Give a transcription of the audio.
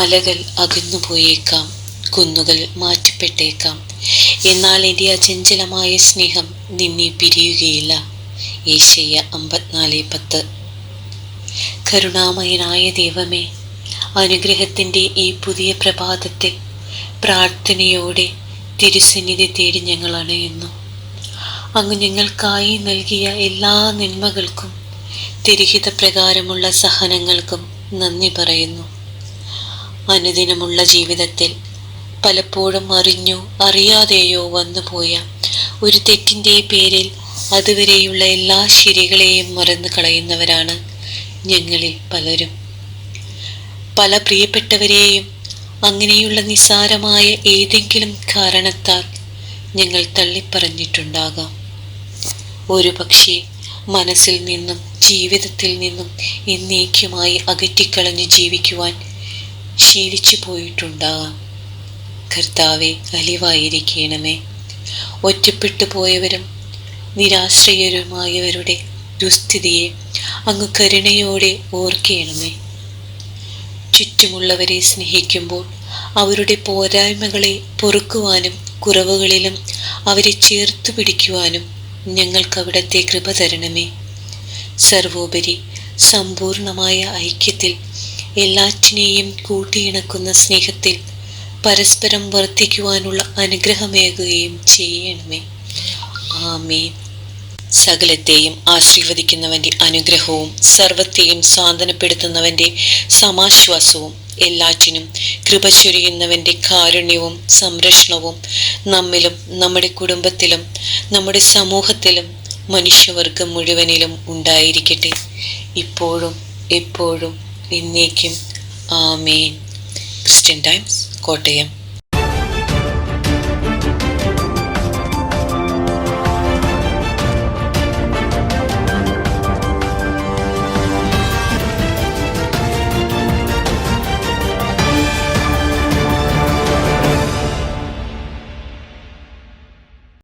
മലകൾ അകന്നുപോയേക്കാം കുന്നുകൾ മാറ്റപ്പെട്ടേക്കാം. എന്നാൽ എന്റെ അചഞ്ചലമായ സ്നേഹം നിന്നെ പിരിയുകയില്ല. ഏഷ്യ അമ്പത്തിനാല് പത്ത്. കരുണാമയനായ ദൈവമേ അനുഗ്രഹത്തിന്റെ ഈ പുതിയ പ്രഭാതത്തിൽ പ്രാർത്ഥനയോടെ തിരുസന്നിധി തേടി ഞങ്ങൾ അണയുന്നു. അങ്ങ് ഞങ്ങൾക്കായി നൽകിയ എല്ലാ നന്മകൾക്കും തിരിഹിത പ്രകാരമുള്ള സഹനങ്ങൾക്കും നന്ദി പറയുന്നു. അനുദിനമുള്ള ജീവിതത്തിൽ പലപ്പോഴും അറിഞ്ഞു അറിയാതെയോ വന്നുപോയ ഒരു തെറ്റിന്റെ പേരിൽ അതുവരെയുള്ള എല്ലാ ശരികളെയും മറന്നു കളയുന്നവരാണ് ഞങ്ങളിൽ പലരും. പല പ്രിയപ്പെട്ടവരെയും അങ്ങനെയുള്ള നിസ്സാരമായ ഏതെങ്കിലും കാരണത്താൽ ഞങ്ങൾ തള്ളിപ്പറഞ്ഞിട്ടുണ്ടാകാം. ഒരു പക്ഷേ മനസ്സിൽ നിന്നും ജീവിതത്തിൽ നിന്നും എന്നേക്കുമായി അകറ്റിക്കളഞ്ഞ് ജീവിക്കുവാൻ ശീലിച്ചു പോയിട്ടുണ്ടാകാം. കർത്താവെ അലിവായിരിക്കണമേ. ഒറ്റപ്പെട്ടു പോയവരും നിരാശ്രയരുമായവരുടെ ദുസ്ഥിതിയെ അങ്ങ് കരുണയോടെ ഓർക്കണമേ. ചുറ്റുമുള്ളവരെ സ്നേഹിക്കുമ്പോൾ അവരുടെ പോരായ്മകളെ പൊറുക്കുവാനും കുറവുകളിലും അവരെ ചേർത്ത് പിടിക്കുവാനും ഞങ്ങൾക്ക് അവിടത്തെ കൃപ തരണമേ. സർവോപരി സമ്പൂർണമായ ഐക്യത്തിൽ എല്ലാറ്റിനെയും കൂട്ടിയിണക്കുന്ന സ്നേഹത്തിൽ പരസ്പരം വർദ്ധിക്കുവാനുള്ള അനുഗ്രഹമേകുകയും ചെയ്യണമേ. ആമേ സകലത്തെയും ആശീർവദിക്കുന്നവന്റെ അനുഗ്രഹവും സർവത്തെയും സാന്ത്വനപ്പെടുത്തുന്നവന്റെ സമാശ്വാസവും എല്ലാറ്റിനും കൃപ ചൊരിയുന്നവന്റെ കാരുണ്യവും സംരക്ഷണവും നമ്മിലും നമ്മുടെ കുടുംബത്തിലും നമ്മുടെ സമൂഹത്തിലും മനുഷ്യവർഗം മുഴുവനിലും ഉണ്ടായിരിക്കട്ടെ. ഇപ്പോഴും എപ്പോഴും എന്നേക്കും ആമേൻ. Christian Times Kottayam.